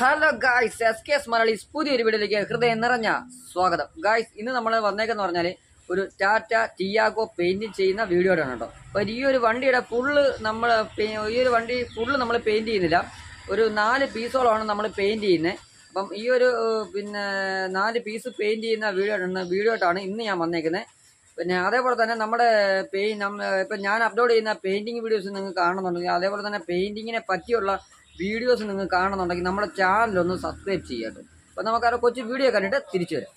Hello guys S K S Malayalees പുതിയൊരു വീഡിയോയിലേക്ക് ഹൃദയം നിറഞ്ഞ സ്വാഗതം. ഗായ്സ് ഇന്ന് നമ്മൾ വന്നേക്കെന്ന് പറഞ്ഞാൽ ഒരു ടാറ്റ ടിയാഗോ പെയിന്റിങ് ചെയ്യുന്ന വീഡിയോ ആണ് കേട്ടോ. അപ്പോൾ ഈ ഒരു വണ്ടിയുടെ ഫുള്ള് നമ്മൾ ഈ ഒരു വണ്ടി ഫുള്ള് നമ്മൾ പെയിന്റ് ചെയ്യുന്നില്ല. ഒരു നാല് പീസോളമാണ് നമ്മൾ പെയിന്റ് ചെയ്യുന്നത് അപ്പം ഈ ഒരു പിന്നെ നാല് പീസ് പെയിന്റ് ചെയ്യുന്ന വീഡിയോ വീഡിയോ ആയിട്ടാണ് ഇന്ന് ഞാൻ വന്നേക്കുന്നത് പിന്നെ അതേപോലെ തന്നെ നമ്മുടെ പെയിൻ ഇപ്പം ഞാൻ അപ്ലോഡ് ചെയ്യുന്ന പെയിന്റിങ് വീഡിയോസ് നിങ്ങൾക്ക് കാണുന്നുണ്ടെങ്കിൽ അതേപോലെ തന്നെ പെയിന്റിങ്ങിനെ പറ്റിയുള്ള വീഡിയോസ് നിങ്ങൾ കാണുന്നുണ്ടെങ്കിൽ നമ്മുടെ ചാനലൊന്ന് സബ്സ്ക്രൈബ് ചെയ്യാട്ടോ. അപ്പോൾ നമുക്കാരോ കൊച്ചു വീഡിയോ കണ്ടിട്ട് തിരിച്ചു വരാം.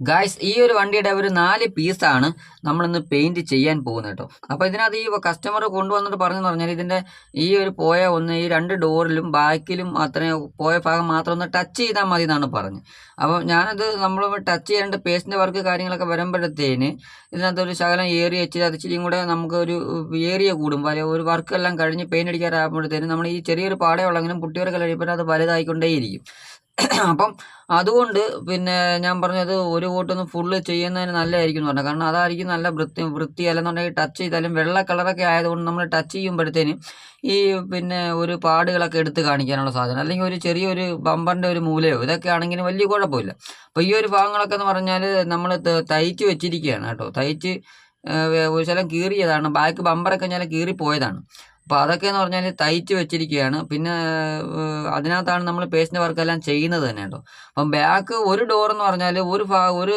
ഗായ്സ് ഈ ഒരു വണ്ടിയുടെ ഒരു നാല് പീസാണ് നമ്മളിന്ന് പെയിന്റ് ചെയ്യാൻ പോകുന്നത് കേട്ടോ. അപ്പോൾ ഇതിനകത്ത് ഈ കസ്റ്റമർ കൊണ്ടുവന്നിട്ട് പറഞ്ഞെന്ന് പറഞ്ഞാൽ ഇതിന്റെ ഈ ഒരു പോയ ഒന്ന് ഈ രണ്ട് ഡോറിലും ബാക്കിലും അത്രയും പോയ ഭാഗം മാത്രം ഒന്ന് ടച്ച് ചെയ്താൽ മതി എന്നാണ് പറഞ്ഞത് അപ്പോൾ ഞാനത് നമ്മൾ ടച്ച് ചെയ്യേണ്ട പേസ്റ്റിന്റെ വർക്ക് കാര്യങ്ങളൊക്കെ വരുമ്പോഴത്തേന് ഇതിനകത്ത് ഒരു ശകലം ഏറിയ വെച്ച് അത് ഇച്ചിരിയും കൂടെ നമുക്ക് ഒരു ഏരിയ കൂടും. അല്ലെങ്കിൽ ഒരു വർക്കെല്ലാം കഴിഞ്ഞ് പെയിന്റ് അടിക്കാറാകുമ്പോഴത്തേനും നമ്മൾ ഈ ചെറിയൊരു പാടയുള്ളെങ്കിലും പുട്ടിയൊക്കെ കഴിയുമ്പോൾ അത് വലുതായിക്കൊണ്ടേയിരിക്കും. അപ്പം അതുകൊണ്ട് പിന്നെ ഞാൻ പറഞ്ഞത് ഒരു കൂട്ടൊന്നും ഫുള്ള് ചെയ്യുന്നതിന് നല്ലതായിരിക്കും എന്ന് പറഞ്ഞത് കാരണം അതായിരിക്കും നല്ല വൃത്തി വൃത്തി അല്ലെന്നുണ്ടെങ്കിൽ ടച്ച് ചെയ്താലും വെള്ള കളറൊക്കെ ആയതുകൊണ്ട് നമ്മൾ ടച്ച് ചെയ്യുമ്പോഴത്തേന് ഈ പിന്നെ ഒരു പാടുകളൊക്കെ എടുത്ത് കാണിക്കാനുള്ള സാധനം. അല്ലെങ്കിൽ ഒരു ചെറിയൊരു ബമ്പറിന്റെ ഒരു മൂലയോ ഇതൊക്കെ ആണെങ്കിലും വലിയ കുഴപ്പമില്ല. അപ്പോൾ ഈ ഒരു ഭാഗങ്ങളൊക്കെ എന്ന് പറഞ്ഞാൽ നമ്മൾ തയ്ച്ച് വെച്ചിരിക്കുകയാണ് കേട്ടോ. തയ്ച്ച് ഒരു ശലം കീറിയതാണ്. ബാക്ക് ബമ്പറൊക്കെ ഞാൻ കീറിപ്പോയതാണ്. അപ്പോൾ അതൊക്കെ എന്ന് പറഞ്ഞാൽ തയ്ച്ച് വെച്ചിരിക്കുകയാണ് പിന്നെ അതിനകത്താണ് നമ്മൾ പേസ്റ്റിന്റെ വർക്കെല്ലാം ചെയ്യുന്നത് തന്നെ കേട്ടോ. അപ്പം ബാക്ക് ഒരു ഡോർ എന്ന് പറഞ്ഞാൽ ഒരു ഭാ ഒരു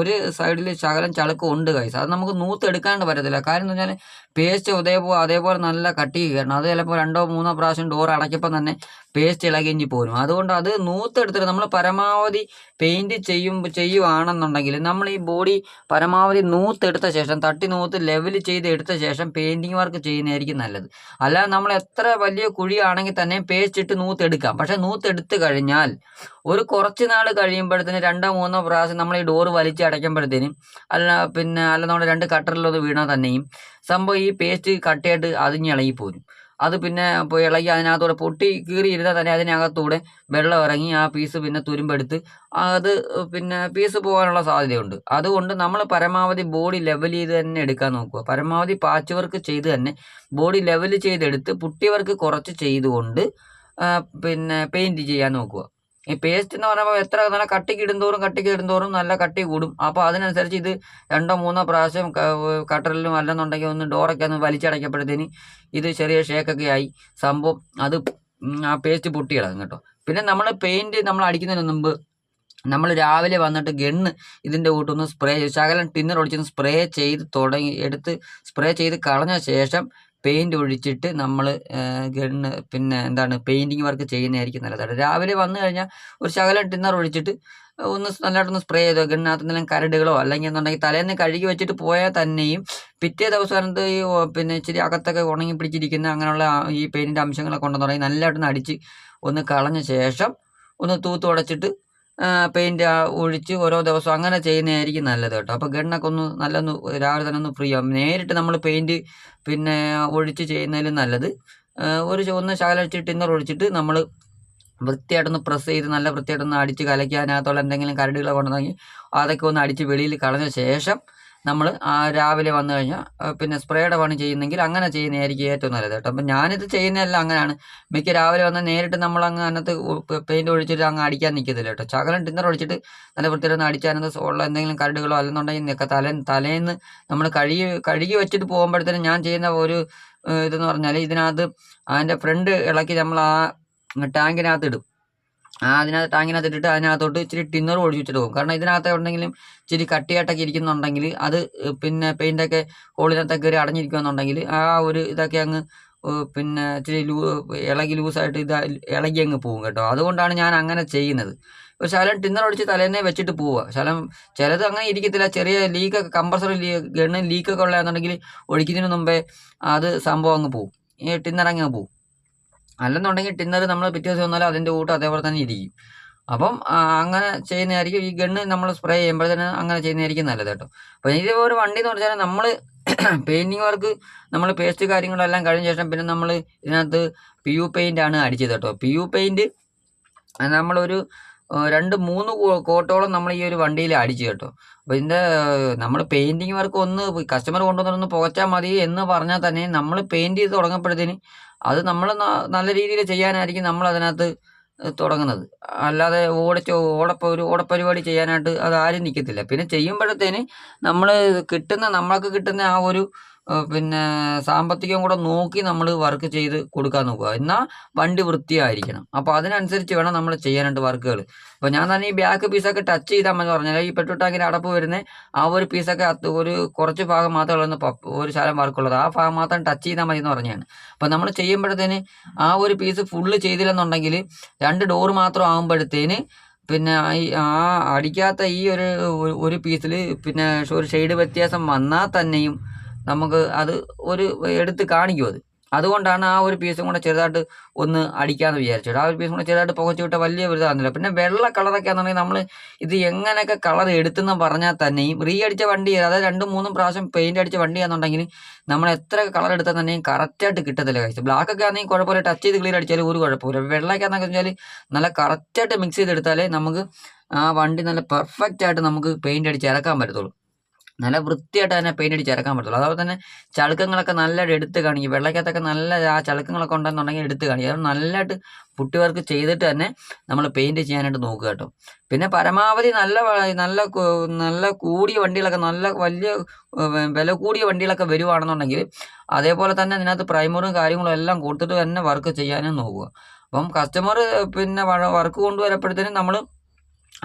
ഒരു സൈഡിൽ ശകലം ചളുക്കം ഉണ്ട് കൈസ് അത് നമുക്ക് നൂത്തെടുക്കാണ്ട് പറ്റത്തില്ല. കാര്യം എന്ന് പറഞ്ഞാൽ പേസ്റ്റ് അതേപോലെ അതേപോലെ നല്ല കട്ടി കയറണം. അത് ചിലപ്പോൾ രണ്ടോ മൂന്നോ പ്രാവശ്യം ഡോർ അടയ്ക്കപ്പം തന്നെ പേസ്റ്റ് ഇളകിഞ്ഞ് പോരും. അതുകൊണ്ട് അത് നൂത്തെടുത്തിട്ട് നമ്മൾ പരമാവധി പെയിന്റ് ചെയ്യും ചെയ്യുവാണെന്നുണ്ടെങ്കിൽ നമ്മൾ ഈ ബോഡി പരമാവധി നൂത്തെടുത്ത ശേഷം തട്ടി നൂത്ത് ലെവൽ ചെയ്ത് എടുത്ത ശേഷം പെയിന്റിങ് വർക്ക് ചെയ്യുന്നതായിരിക്കും നല്ലത്. അല്ലാതെ നമ്മൾ എത്ര വലിയ കുഴിയാണെങ്കിൽ തന്നെ പേസ്റ്റ് ഇട്ട് നൂത്തെടുക്കാം. പക്ഷേ നൂത്തെടുത്ത് കഴിഞ്ഞാൽ ഒരു കുറച്ച് നാൾ കഴിയുമ്പോഴത്തേന് രണ്ടോ മൂന്നോ പ്രാവശ്യം നമ്മൾ ഈ ഡോറ് വലിച്ച് അടയ്ക്കുമ്പോഴത്തേനും അല്ല പിന്നെ അല്ല നമ്മുടെ രണ്ട് കട്ടറിലൊന്ന് വീണാൽ തന്നെയും സംഭവം ഈ പേസ്റ്റ് കട്ടയായിട്ട് അതിഞ്ഞിളകി പോരും. അത് പിന്നെ ഇളകി അതിനകത്തൂടെ പൊട്ടി കീറി ഇരുന്നാൽ തന്നെ അതിനകത്തൂടെ വെള്ളം ഇറങ്ങി ആ പീസ് പിന്നെ തുരുമ്പെടുത്ത് അത് പിന്നെ പീസ് പോകാനുള്ള സാധ്യതയുണ്ട്. അതുകൊണ്ട് നമ്മൾ പരമാവധി ബോഡി ലെവൽ ചെയ്ത് തന്നെ എടുക്കാൻ നോക്കുക. പരമാവധി പാച്ച് വർക്ക് ചെയ്ത് തന്നെ ബോഡി ലെവൽ ചെയ്തെടുത്ത് പുട്ടി വർക്ക് കുറച്ച് ചെയ്തുകൊണ്ട് പിന്നെ പെയിന്റ് ചെയ്യാൻ നോക്കുക. ഈ പേസ്റ്റ് എന്ന് പറയുമ്പോൾ എത്ര നല്ല കട്ടിക്ക് ഇടുന്തോറും കട്ടിക്ക് ഇടുന്തോറും നല്ല കട്ടി കൂടും. അപ്പോൾ അതിനനുസരിച്ച് ഇത് രണ്ടോ മൂന്നോ പ്രാവശ്യം കട്ടറിലും അല്ലെന്നുണ്ടെങ്കിൽ ഒന്ന് ഡോറൊക്കെ ഒന്ന് വലിച്ചടയ്ക്കപ്പോഴത്തേന് ഇത് ചെറിയ ഷേക്കൊക്കെ ആയി. സംഭവം അത് ആ പേസ്റ്റ് പൊട്ടി കിടക്കും കേട്ടോ. പിന്നെ നമ്മൾ പെയിന്റ് നമ്മൾ അടിക്കുന്നതിന് മുമ്പ് നമ്മൾ രാവിലെ വന്നിട്ട് ഗണ്ണ് ഇതിന്റെ കൂട്ടൊന്ന് സ്പ്രേ ശകലം ടിന്നർ ഒടിച്ചൊന്ന് സ്പ്രേ ചെയ്ത് തുടങ്ങി എടുത്ത് സ്പ്രേ ചെയ്ത് കളഞ്ഞ ശേഷം പെയിന്റ് ഒഴിച്ചിട്ട് നമ്മൾ ഗണ്ണ് പിന്നെ എന്താണ് പെയിന്റിങ് വർക്ക് ചെയ്യുന്നതായിരിക്കും നല്ലതാണ് രാവിലെ വന്നു കഴിഞ്ഞാൽ ഒരു ശകലം ടിന്നർ ഒഴിച്ചിട്ട് ഒന്ന് നല്ലതായിട്ടൊന്ന് സ്പ്രേ ചെയ്തോ ഗണ്ണിനകത്ത് എന്തെങ്കിലും കരടുകളോ അല്ലെങ്കിൽ എന്നുണ്ടെങ്കിൽ തലേന്ന് കഴുകി വെച്ചിട്ട് പോയാൽ തന്നെയും പിറ്റേ ദിവസം ഈ പിന്നെ ഇച്ചിരി അകത്തൊക്കെ ഉണങ്ങി പിടിച്ചിരിക്കുന്ന അങ്ങനെയുള്ള ഈ പെയിന്റിന്റെ അംശങ്ങളൊക്കെ ഉണ്ടെന്ന് തുടങ്ങി നല്ലതായിട്ടൊന്ന് അടിച്ച് ഒന്ന് കളഞ്ഞ ശേഷം ഒന്ന് തൂത്ത് ഉടച്ചിട്ട് പെയിന്റ് ഒഴിച്ച് ഓരോ ദിവസം അങ്ങനെ ചെയ്യുന്നതായിരിക്കും നല്ലത് കേട്ടോ. അപ്പോൾ ഗണ്ണൊക്കെ ഒന്ന് നല്ലൊന്ന് രാവിലെ തന്നെ ഒന്ന് ഫ്രീ ആവും. നേരിട്ട് നമ്മൾ പെയിന്റ് പിന്നെ ഒഴിച്ച് ചെയ്യുന്നതിലും നല്ലത്. ഒരു ചുവന്ന ശകലം വെച്ച് ടിന്നർ ഒഴിച്ചിട്ട് നമ്മൾ വൃത്തിയായിട്ടൊന്ന് പ്രസ് ചെയ്ത് നല്ല വൃത്തിയായിട്ടൊന്ന് അടിച്ച് കലക്കി അതിനകത്തുള്ള എന്തെങ്കിലും കരടുകളൊക്കെ ഉണ്ടെങ്കിൽ അതൊക്കെ ഒന്ന് അടിച്ച് വെളിയിൽ കളഞ്ഞ ശേഷം നമ്മൾ രാവിലെ വന്നു കഴിഞ്ഞാൽ പിന്നെ സ്പ്രേയുടെ പണി ചെയ്യുന്നെങ്കിൽ അങ്ങനെ ചെയ്യുന്നതായിരിക്കും ഏറ്റവും നല്ലത് കേട്ടോ. അപ്പം ഞാനിത് ചെയ്യുന്നതെല്ലാം അങ്ങനെയാണ്. മിക്ക രാവിലെ വന്ന് നേരിട്ട് നമ്മൾ അങ്ങ് അതിനകത്ത് പെയിന്റ് ഒഴിച്ചിട്ട് അങ്ങ് അടിക്കാൻ നിൽക്കത്തില്ല കേട്ടോ. ശകലം ടിന്നർ ഒഴിച്ചിട്ട് നല്ല വൃത്തിയിലൊന്ന് അടിച്ചാനത് ഉള്ള എന്തെങ്കിലും കരടുകളോ അല്ലെന്നുണ്ടെങ്കിൽ നിൽക്കുക തലേ തലേന്ന് നമ്മൾ കഴുകി കഴുകി വെച്ചിട്ട് പോകുമ്പോഴത്തേനും ഞാൻ ചെയ്യുന്ന ഒരു ഇതെന്ന് പറഞ്ഞാൽ ഇതിനകത്ത് അതിന്റെ ഫ്രണ്ട് ഇളക്കി നമ്മൾ ആ ടാങ്കിനകത്ത് ഇടും. അതിനകത്ത് ടാങ്കിനകത്ത് ഇട്ടിട്ട് അതിനകത്തോട്ട് ഇച്ചിരി ടിന്നർ ഒഴിച്ച് വെച്ചിട്ട് പോകും കാരണം ഇതിനകത്ത് എവിടെയെങ്കിലും ഇച്ചിരി കട്ടിയായിട്ടൊക്കെ ഇരിക്കുന്നുണ്ടെങ്കിൽ അത് പിന്നെ പെയിന്റൊക്കെ ഹോളിനകത്തൊക്കെ കയറി അടഞ്ഞിരിക്കുകയെന്നുണ്ടെങ്കിൽ ആ ഒരു ഇതൊക്കെ അങ്ങ് പിന്നെ ഇച്ചിരി ലൂ ഇളകി ലൂസായിട്ട് ഇത് ഇളകി അങ്ങ് പോകും കേട്ടോ. അതുകൊണ്ടാണ് ഞാൻ അങ്ങനെ ചെയ്യുന്നത്. ഒരു ശകലം ടിന്നർ ഒഴിച്ച് തലേന്നെ വെച്ചിട്ട് പോവുക. ശകലം ചിലത് അങ്ങനെ ഇരിക്കത്തില്ല. ചെറിയ ലീക്കൊക്കെ കമ്പൾസറി ലീ ഗണ്ണ് ലീക്കൊക്കെ ഉള്ളതെന്നുണ്ടെങ്കിൽ ഒഴിക്കുന്നതിന് മുമ്പേ അത് സംഭവം അങ്ങ് പോകും ഈ ടിന്നർ അങ്ങ് പോകും അല്ലെന്നുണ്ടെങ്കിൽ ടിന്നർ നമ്മൾ പിറ്റേ ദിവസം വന്നാലും അതിന്റെ കൂട്ട് അതേപോലെ തന്നെ ഇരിക്കും. അപ്പം അങ്ങനെ ചെയ്യുന്നതായിരിക്കും. ഈ ഗണ്ണ് നമ്മൾ സ്പ്രേ ചെയ്യുമ്പോഴത്തേന് അങ്ങനെ ചെയ്യുന്നതായിരിക്കും നല്ലത് കേട്ടോ. അപ്പോൾ ഇത് ഒരു വണ്ടി എന്ന് പറഞ്ഞാൽ നമ്മൾ പെയിന്റിങ് വർക്ക് നമ്മൾ പേസ്റ്റ് കാര്യങ്ങളെല്ലാം കഴിഞ്ഞ ശേഷം പിന്നെ നമ്മൾ ഇതിനകത്ത് പി യു പെയിന്റ് ആണ് അടിച്ചത് കേട്ടോ. പി യു പെയിന്റ് നമ്മളൊരു രണ്ട് മൂന്ന് കോട്ടോളം നമ്മൾ ഈ ഒരു വണ്ടിയിൽ അടിച്ചു കേട്ടോ. അപ്പോൾ ഇതിന്റെ നമ്മൾ പെയിന്റിങ് വർക്ക് ഒന്ന് കസ്റ്റമർ കൊണ്ടുവന്നൊന്ന് പുകച്ചാൽ മതി എന്ന് പറഞ്ഞാൽ തന്നെ നമ്മൾ പെയിന്റ് ചെയ്ത് തുടങ്ങുമ്പോഴത്തേന് അത് നമ്മൾ നല്ല രീതിയിൽ ചെയ്യാനായിരിക്കും നമ്മൾ അതിനകത്ത് തുടങ്ങുന്നത്. അല്ലാതെ ഓടിച്ച് ഓടപ്പ ഒരു ഓടപ്പരിപാടി ചെയ്യാനായിട്ട് അത് ആരും നിൽക്കത്തില്ല പിന്നെ ചെയ്യുമ്പോഴത്തേന് നമ്മൾ കിട്ടുന്ന നമ്മൾക്ക് കിട്ടുന്ന ആ ഒരു പിന്നെ സാമ്പത്തികം കൂടെ നോക്കി നമ്മൾ വർക്ക് ചെയ്ത് കൊടുക്കാൻ നോക്കുക. എന്നാൽ വണ്ടി വൃത്തിയായിരിക്കണം. അപ്പോൾ അതിനനുസരിച്ച് വേണം നമ്മൾ ചെയ്യാനായിട്ട് വർക്കുകൾ. അപ്പോൾ ഞാൻ തന്നെ ഈ ബാക്ക് പീസൊക്കെ ടച്ച് ചെയ്താൽ മതി പറഞ്ഞാൽ ഈ പെട്രോൾ ടാങ്കിന്റെ അടപ്പ് വരുന്ന ആ ഒരു പീസൊക്കെ ഒരു കുറച്ച് ഭാഗം മാത്രമേ ഉള്ളൂ ഒരു ശാലം വർക്കുള്ളത് ആ ഭാഗം മാത്രം ടച്ച് ചെയ്താൽ മതി എന്ന് പറഞ്ഞാണ് അപ്പോൾ നമ്മൾ ചെയ്യുമ്പോഴത്തേന് ആ ഒരു പീസ് ഫുള്ള് ചെയ്തില്ലെന്നുണ്ടെങ്കിൽ രണ്ട് ഡോർ മാത്രം ആകുമ്പോഴത്തേന് പിന്നെ ആ അടിക്കാത്ത ഈ ഒരു- ഒരു പീസിൽ പിന്നെ ഒരു ഷെയ്ഡ് വ്യത്യാസം വന്നാൽ തന്നെയും നമുക്ക് അത് ഒരു എടുത്ത് കാണിക്കും അത്. അതുകൊണ്ടാണ് ആ ഒരു പീസും കൂടെ ചെറുതായിട്ട് ഒന്ന് അടിക്കാമെന്ന് വിചാരിച്ചത്. ആ ഒരു പീസും കൂടെ ചെറുതായിട്ട് പുകച്ചു വിട്ടാൽ വലിയ ഒരു ഇതാകുന്നില്ല പിന്നെ വെള്ള കളറൊക്കെ ആണെന്നുണ്ടെങ്കിൽ നമ്മൾ ഇത് എങ്ങനെയൊക്കെ കളർ എടുത്തെന്ന് പറഞ്ഞാൽ തന്നെയും റീ അടിച്ച വണ്ടി അതായത് രണ്ടും മൂന്നും പ്രാവശ്യം പെയിന്റ് അടിച്ച വണ്ടി ആണെന്നുണ്ടെങ്കിൽ നമ്മൾ എത്ര കളർ എടുത്താൽ തന്നെയും കറക്റ്റായിട്ട് കിട്ടത്തില്ല കഴിച്ചു ബ്ലാക്ക് ഒക്കെ ആണെങ്കിൽ കുഴപ്പമില്ല. ടച്ച് ചെയ്ത് ക്ലിയർ അടിച്ചാലും ഒരു കുഴപ്പമില്ല വെള്ളയൊക്കെ എന്നൊക്കെ വെച്ചാൽ നല്ല കറക്റ്റായിട്ട് മിക്സ് ചെയ്തെടുത്താലേ നമുക്ക് ആ വണ്ടി നല്ല പെർഫെക്റ്റ് ആയിട്ട് നമുക്ക് പെയിന്റ് അടിച്ച് ഇറക്കാൻ പറ്റത്തുള്ളൂ. നല്ല വൃത്തിയായിട്ട് തന്നെ പെയിന്റ് അടിച്ച് ഇറക്കാൻ പറ്റുള്ളൂ അതുപോലെ തന്നെ ചളുക്കങ്ങളൊക്കെ നല്ലതായിട്ട് എടുത്ത് കാണിക്കും. വെള്ളക്കകത്തൊക്കെ നല്ല ആ ചളുക്കങ്ങളൊക്കെ ഉണ്ടെന്നുണ്ടെങ്കിൽ എടുത്ത് കാണിക്കും. അത് നല്ലതായിട്ട് പുട്ടി വർക്ക് ചെയ്തിട്ട് തന്നെ നമ്മൾ പെയിന്റ് ചെയ്യാനായിട്ട് നോക്കുക കേട്ടോ. പിന്നെ പരമാവധി നല്ല നല്ല നല്ല കൂടിയ വണ്ടികളൊക്കെ നല്ല വലിയ വില കൂടിയ വണ്ടികളൊക്കെ വരുവാണെന്നുണ്ടെങ്കിൽ അതേപോലെ തന്നെ അതിനകത്ത് പ്രൈമറും കാര്യങ്ങളും എല്ലാം കൊടുത്തിട്ട് തന്നെ വർക്ക് ചെയ്യാനും നോക്കുക. അപ്പം കസ്റ്റമർ പിന്നെ വർക്ക് കൊണ്ടുവരപ്പോഴത്തേനും നമ്മൾ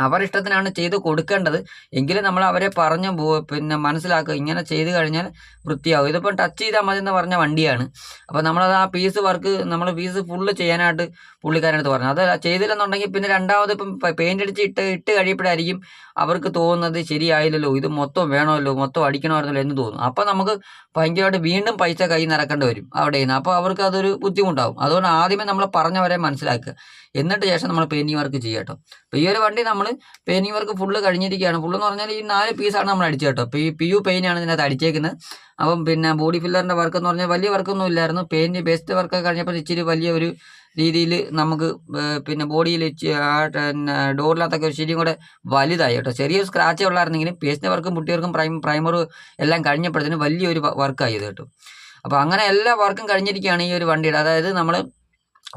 അവർ ഇഷ്ടത്തിനാണ് ചെയ്ത് കൊടുക്കേണ്ടത്. എങ്കിലും നമ്മൾ അവരെ പറഞ്ഞ് പിന്നെ മനസ്സിലാക്കുക. ഇങ്ങനെ ചെയ്ത് കഴിഞ്ഞാൽ വൃത്തിയാകും ഇതിപ്പം ടച്ച് ചെയ്താൽ മതി എന്ന് പറഞ്ഞ വണ്ടിയാണ്. അപ്പോൾ നമ്മളത് ആ പീസ് വർക്ക് നമ്മൾ പീസ് ഫുള്ള് ചെയ്യാനായിട്ട് പുള്ളിക്കാരടുത്ത് പറഞ്ഞു. അത് ചെയ്തില്ലെന്നുണ്ടെങ്കിൽ പിന്നെ രണ്ടാമത് ഇപ്പം പെയിന്റ് അടിച്ച് ഇട്ട് ഇട്ട് കഴിയുമ്പോഴായിരിക്കും അവർക്ക് തോന്നുന്നത് ശരിയായില്ലല്ലോ. ഇത് മൊത്തം വേണമല്ലോ മൊത്തം അടിക്കണമായിരുന്നല്ലോ എന്ന് തോന്നും. അപ്പോൾ നമുക്ക് ഭയങ്കരമായിട്ട് വീണ്ടും പൈസ കൈ നിറക്കേണ്ടി വരും അവിടെ നിന്ന് അപ്പോൾ അവർക്ക് അതൊരു ബുദ്ധിമുട്ടാവും. അതുകൊണ്ട് ആദ്യമേ നമ്മൾ പറഞ്ഞവരെ മനസ്സിലാക്കുക. എന്നിട്ട് ശേഷം നമ്മൾ പെയിന്റിങ് വർക്ക് ചെയ്യുക കേട്ടോ. അപ്പോൾ ഈ ഒരു വണ്ടി നമ്മൾ പെയിന്റിങ് വർക്ക് ഫുള്ള് കഴിഞ്ഞിരിക്കുകയാണ്. ഫുള്ള് എന്ന് പറഞ്ഞാൽ ഈ നാല് പീസാണ് നമ്മൾ അടിച്ചത് കേട്ടോ. ഇപ്പോൾ ഈ പി യു പെയിന്റാണ് ഇതിനകത്ത് അടിച്ചേക്കുന്നത്. അപ്പം പിന്നെ ബോഡി ഫില്ലറിന്റെ വർക്ക് എന്ന് പറഞ്ഞാൽ വലിയ വർക്കൊന്നും ഇല്ലായിരുന്നു. പെയിന്റ് ബേസ്ഡ് വർക്കൊക്കെ കഴിഞ്ഞപ്പോൾ ഇച്ചിരി വലിയ ഒരു രീതിയിൽ നമുക്ക് പിന്നെ ബോഡിയിൽ പിന്നെ ഡോറിനകത്തൊക്കെ ഒരു ശരിയും കൂടെ വലുതായി കേട്ടോ. ചെറിയ സ്ക്രാച്ചേ ഉള്ളായിരുന്നെങ്കിലും പേസ്റ്റിന്റെ വർക്കും പുട്ടിയവർക്കും പ്രൈം പ്രൈമറും എല്ലാം കഴിഞ്ഞപ്പോഴത്തേനും വലിയൊരു വർക്കായി ഇത് കേട്ടോ. അപ്പോൾ അങ്ങനെ എല്ലാ വർക്കും കഴിഞ്ഞിരിക്കുകയാണ് ഈ ഒരു വണ്ടിയുടെ. അതായത് നമ്മൾ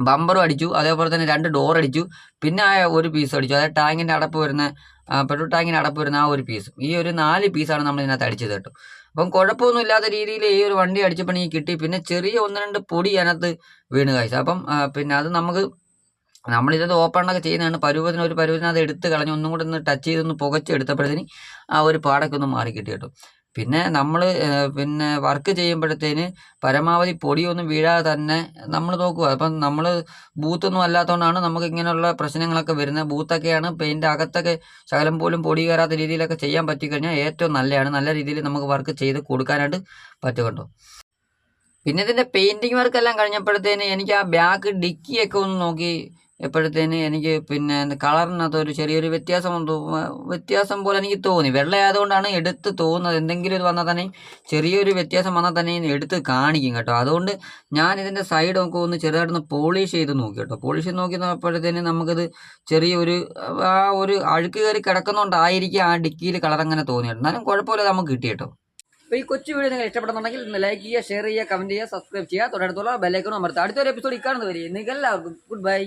ബമ്പറും അടിച്ചു അതേപോലെ തന്നെ രണ്ട് ഡോർ അടിച്ചു പിന്നെ ആ ഒരു പീസ് അടിച്ചു. അതായത് ടാങ്കിന്റെ അടപ്പ് വരുന്ന പെട്രോൾ ടാങ്കിന്റെ അടപ്പ് വരുന്ന ആ ഒരു പീസ് ഈ ഒരു നാല് പീസാണ് നമ്മൾ ഇതിനകത്ത് അടിച്ചത് കേട്ടോ. അപ്പം കുഴപ്പമൊന്നും ഇല്ലാത്ത രീതിയിൽ ഈ ഒരു വണ്ടി അടിച്ചപ്പോൾ എനിക്ക് കിട്ടി. പിന്നെ ചെറിയ ഒന്ന് രണ്ട് പൊടി അതിനകത്ത് വീണ് കാഴ്ച അപ്പം പിന്നെ അത് നമുക്ക് നമ്മളിത് ഓപ്പണൊക്കെ ചെയ്യുന്നതാണ്. പരുവത്തിന് ഒരു പരുവത്തിന് അത് എടുത്ത് കളഞ്ഞ് ഒന്നും കൂടെ ഒന്ന് ടച്ച് ചെയ്തൊന്ന് പുകച്ചെടുത്തപ്പോഴത്തേന് ആ ഒരു പാടൊക്കെ ഒന്ന് മാറി കിട്ടി കേട്ടോ. പിന്നെ നമ്മൾ പിന്നെ വർക്ക് ചെയ്യുമ്പോഴത്തേന് പരമാവധി പൊടിയൊന്നും വീഴാതെ തന്നെ നമ്മൾ നോക്കുക. അപ്പം നമ്മൾ ബൂത്തൊന്നും അല്ലാത്തതുകൊണ്ടാണ് നമുക്ക് ഇങ്ങനെയുള്ള പ്രശ്നങ്ങളൊക്കെ വരുന്നത്. ബൂത്തൊക്കെയാണ് പെയിന്റ് അകത്തൊക്കെ ശകലം പോലും പൊടി കയറാത്ത രീതിയിലൊക്കെ ചെയ്യാൻ പറ്റിക്കഴിഞ്ഞാൽ ഏറ്റവും നല്ലതാണ് നല്ല രീതിയിൽ നമുക്ക് വർക്ക് ചെയ്ത് കൊടുക്കാനായിട്ട് പറ്റുമല്ലോ പിന്നെ ഇതിന്റെ പെയിന്റിങ് വർക്കെല്ലാം കഴിഞ്ഞപ്പോഴത്തേന് എനിക്ക് ആ ബാക്ക് ഡിക്കിയൊക്കെ ഒന്ന് നോക്കി എപ്പോഴത്തേന് എനിക്ക് പിന്നെ കളറിനകത്ത് ഒരു ചെറിയൊരു വ്യത്യാസം വ്യത്യാസം പോലെ എനിക്ക് തോന്നി. വെള്ളയായതുകൊണ്ടാണ് എടുത്ത് തോന്നുന്നത്. എന്തെങ്കിലും ഇത് വന്നാൽ തന്നെ ചെറിയൊരു വ്യത്യാസം വന്നാൽ തന്നെ എടുത്ത് കാണിക്കും കേട്ടോ. അതുകൊണ്ട് ഞാൻ ഇതിന്റെ സൈഡ് നമുക്ക് ഒന്ന് ചെറുതായിട്ടൊന്ന് പോളിഷ് ചെയ്ത് നോക്കി കേട്ടോ. പോളിഷ് ചെയ്ത് നോക്കി നോക്കിയപ്പോഴത്തേന് നമുക്കത് ചെറിയൊരു ആ ഒരു അഴുക്ക് കയറി കിടക്കുന്നതുകൊണ്ടായിരിക്കും ആ ഡിക്കിയിൽ കളർ അങ്ങനെ തോന്നി എന്നാലും കുഴപ്പമില്ല നമുക്ക് കിട്ടി കേട്ടോ. അപ്പോൾ ഈ കൊച്ചു വീഡിയോ നിങ്ങൾ ഇഷ്ടപ്പെടുന്നുണ്ടെങ്കിൽ ലൈക്ക് ചെയ്യുക ഷെയർ ചെയ്യുക കമന്റ് ചെയ്യുക സബ്സ്ക്രൈബ് ചെയ്യുക. തൊട്ടടുത്തുള്ള ബെല്ലൈക്കണും അമർത്തുക. അടുത്തൊരു എപ്പിസോഡ് ഇക്കാണെന്ന് വരിക നിങ്ങൾക്ക് എല്ലാവർക്കും ഗുഡ് ബൈ